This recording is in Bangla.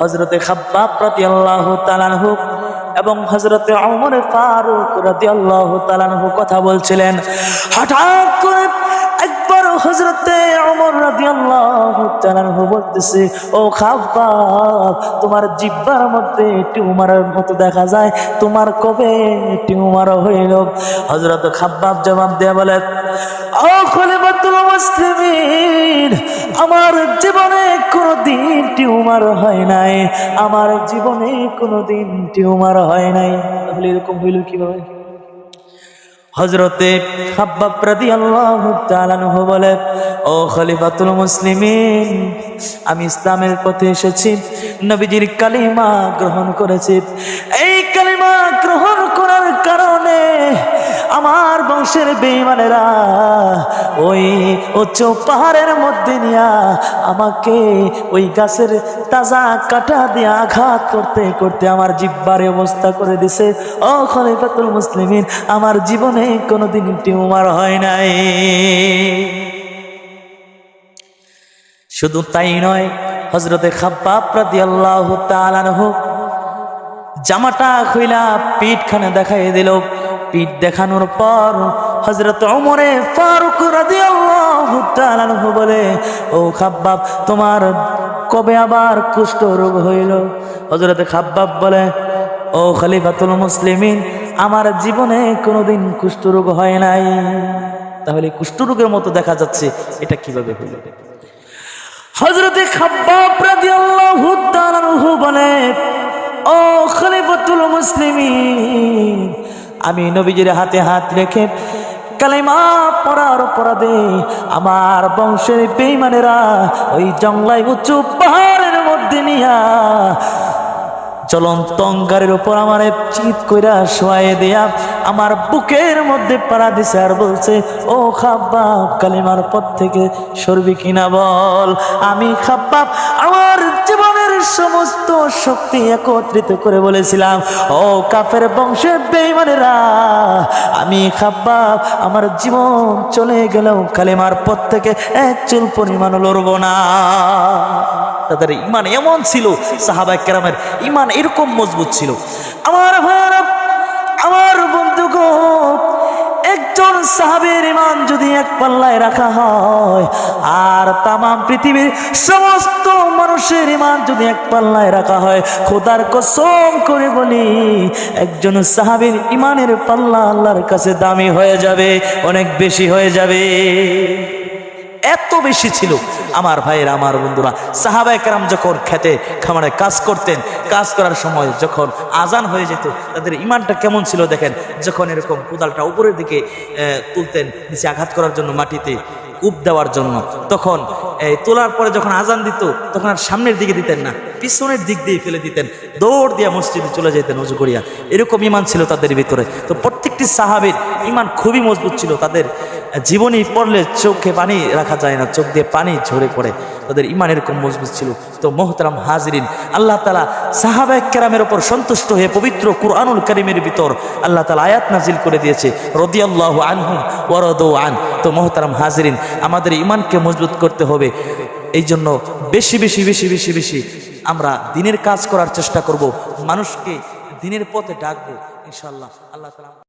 হজরতে খাব্বাব প্রতি আল্লাহ তালানহু এবং হজরতে অমর ফারুক রাদি আল্লাহ তালানহু কথা বলছিলেন, হঠাৎ করে একবার হজরতে অমর রাদি আল্লাহ তালানহু বলতেছে, ও খাব্বাব, তোমার জিব্বার মধ্যে টিউমারের মতো দেখা যায়, তোমার কবে টিউমার হইল? হজরত খাব্বাব জবাব দেয়া বলে, ও খলিফাতুল মুসলিমিন, আমার জীবনে কোনোদিন টিউমার হয় নাই। আমার জীবনে কোনো দিন টিউমার হয় নাই। তাহলে এরকম হইল কীভাবে? হজরতে হাব্বাব প্রতি আল্লাহ তালানহু বলে, ও খলিফাতুল মুসলিম আমি ইসলামের পথে এসেছি। নবীজির কালিমা গ্রহণ করেছি। এই কালিমা গ্রহণ আমার বংশের বেইমানেরা, ওই উচ্চ পাহাড়ের মধ্যে নিয়া আমাকে ওই গাছের তাজা কাটা দিয়ে আঘাত করতে করতে আমার জিব্বারে অবস্থা করে দিছে। ও খলিফাতুল মুসলিমিন, আমার জীবনে কোনোদিন টিউমার হয় নাই। শুধু তাই নয় হজরতে খাব্বাব রাদিয়াল্লাহু তাআলাহু জামাটা খুইলা পিঠখানে দেখাই দিল। পিঠ দেখানোর পর হজরত অমরে ফারুক রাদিয়াল্লাহু তাআলাহু বলে, ও খাব্বাব, তোমার কবে আবার কুষ্ঠ রোগ হইল? হজরত খাব্বাব বলে, ও খলিফাতুল মুসলিমিন, আমার জীবনে কোনোদিন কুষ্ঠরোগ হয় নাই। তাহলে কুষ্ঠরোগের মতো দেখা যাচ্ছে, এটা কীভাবে হইল? হজরতে খাব্বাব বলে, ও খলিফাতুল মুসলিমিন আমি নবীজির হাতে হাত রেখে কালেমা পড়ার অপরাধে আমার বংশের বেইমানেরা ওই জংলায় উঁচু পাহাড়ের মধ্যে নিয়া চলন্ত অঙ্গারের উপর আমার চিত কইরা শোয়াই দেয়া আমার বুকের মধ্যে পাড়া দিছে আর বলছে, ও খাব্বাব, কালিমার পথ থেকে সরবি কিনা বল। আমি খাব্বাব, আমার সমস্ত শক্তি একত্রিত করে বলেছিলাম, ও কাফের বংশের বেইমানেরা আমি খাব্বাব, আমার জীবন চলে গেলেও কালেমার পথ থেকে এক চুল পরিমাণ লড়ব না। তাদের ইমান এমন ছিল সাহাবাই কেরামের ইমান এরকম মজবুত ছিল। আমার ভাইয়ারা একজন সাহাবের ইমান যদি এক পাল্লায় রাখা হয়, আর তামাম পৃথিবীর সমস্ত মানুষের ইমান যদি এক পাল্লায় রাখা হয়, খোদার কসম করে বলি, একজন সাহাবের ইমানের পাল্লা আল্লাহর কাছে দামি হয়ে যাবে, অনেক বেশি হয়ে যাবে। এত বেশি ছিল। আমার ভাইয়ের, আমার বন্ধুরা সাহাবায় কেরাম যখন খেতে, খামারে কাজ করতেন, কাজ করার সময় যখন আজান হয়ে যেত, তাদের ইমানটা কেমন ছিল দেখেন, যখন এরকম কোদালটা উপরের দিকে তুলতেন, নিচে আঘাত করার জন্য মাটিতে কূপ দেওয়ার জন্য, তখন, এই তোলার পরে যখন আজান দিত, তখন আর সামনের দিকে দিতেন না। পিছনের দিক দিয়ে ফেলে দিতেন। দৌড় দিয়ে মসজিদে চলে যেতেন উজু করিয়া। এরকম ইমান ছিল তাদের ভিতরে। তো প্রত্যেকটি সাহাবের ইমান খুবই মজবুত ছিল তাদের। জীবনী পড়লে চোখে পানি রাখা যায় না, চোখ দিয়ে পানি ঝরে পড়ে। তাদের ইমান এরকম মজবুত ছিল। তো মোহতারাম হাজরিন, আল্লাহ তালা সাহাবায় কেরামের ওপর সন্তুষ্ট হয়ে পবিত্র কুরআনুল করিমের ভিতর আল্লাহ তালা আয়াত নাজিল করে দিয়েছে, রদিয়াল্লাহ আনহুম ওরদ আন। তো মোহতারাম হাজরিন, আমাদের ইমানকে মজবুত করতে হবে। এই জন্য বেশি বেশি বেশি বেশি বেশি আমরা দিনের কাজ করার চেষ্টা করব। মানুষকে দিনের পথে ডাকবো ইনশাল্লাহ আল্লাহ তালা